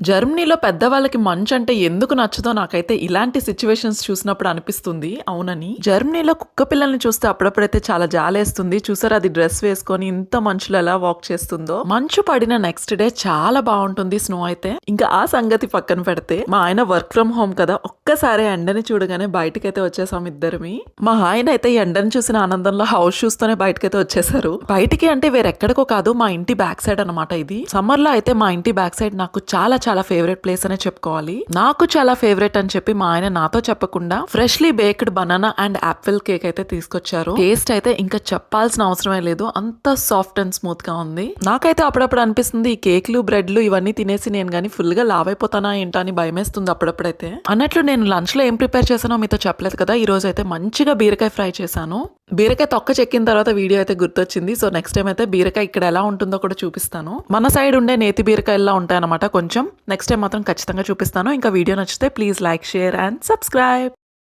జర్మనీలో పెద్దవాళ్ళకి మంచు అంటే ఎందుకు నచ్చదో నాకైతే ఇలాంటి సిచ్యువేషన్స్ చూసినప్పుడు అనిపిస్తుంది. అవునని. జర్మనీలో కుక్క పిల్లల్ని చూస్తే అప్పుడప్పుడైతే చాలా జాలేస్తుంది. చూసారు? అది డ్రెస్ వేసుకొని ఇంత మంచులో ఎలా వాక్ చేస్తుందో. మంచు పడిన నెక్స్ట్ డే చాలా బాగుంటుంది స్నో అయితే. ఇంకా ఆ సంగతి పక్కన పెడితే మా ఆయన వర్క్ ఫ్రమ్ హోమ్ కదా. ఒక్కసారి ఎండని చూడగానే బయటకైతే వచ్చేసాం ఇద్దరిమి. మా ఆయన అయితే ఎండని చూసిన ఆనందంలో హౌస్ షూస్ తోనే బయటకైతే వచ్చేసారు. బయటికి అంటే వేరెక్కడికో కాదు మా ఇంటి బ్యాక్ సైడ్ అనమాట ఇది. సమ్మర్లో అయితే మా ఇంటి బ్యాక్ సైడ్ నాకు చాలా చాలా ఫేవరెట్ ప్లేస్ అనే చెప్పుకోవాలి. నాకు చాలా ఫేవరెట్ అని చెప్పి మా ఆయన నాతో చెప్పకుండా freshly baked banana and apple cake అయితే తీసుకొచ్చారు. టేస్ట్ అయితే ఇంకా చెప్పాల్సిన అవసరమే లేదు. అంత సాఫ్ట్ అండ్ స్మూత్గా ఉంది. నాకైతే అప్పుడప్పుడు అనిపిస్తుంది ఈ కేక్లు బ్రెడ్లు ఇవన్నీ తినేసి నేను కానీ ఫుల్గా లావ్ అయిపోతానా ఏంటా అని భయమేస్తుంది అప్పుడప్పుడైతే అన్నట్లు నేను లంచ్లో ఏం ప్రిపేర్ చేశానో మీతో చెప్పలేదు కదా ఈ రోజు అయితే మంచిగా బీరకాయ ఫ్రై చేశాను. బీరకాయ తొక్క చెక్కిన తర్వాత వీడియో అయితే గుర్తొచ్చింది. సో నెక్స్ట్ టైం అయితే బీరకాయ ఇక్కడ ఎలా ఉంటుందో కూడా చూపిస్తాను. మన సైడ్ ఉండే నేతి బీరకాయలా ఉంటాయన్నమాట కొంచెం. నెక్స్ట్ టైం మాత్రం ఖచ్చితంగా చూపిస్తాను. ఇంకా వీడియో నచ్చితే please like share and subscribe.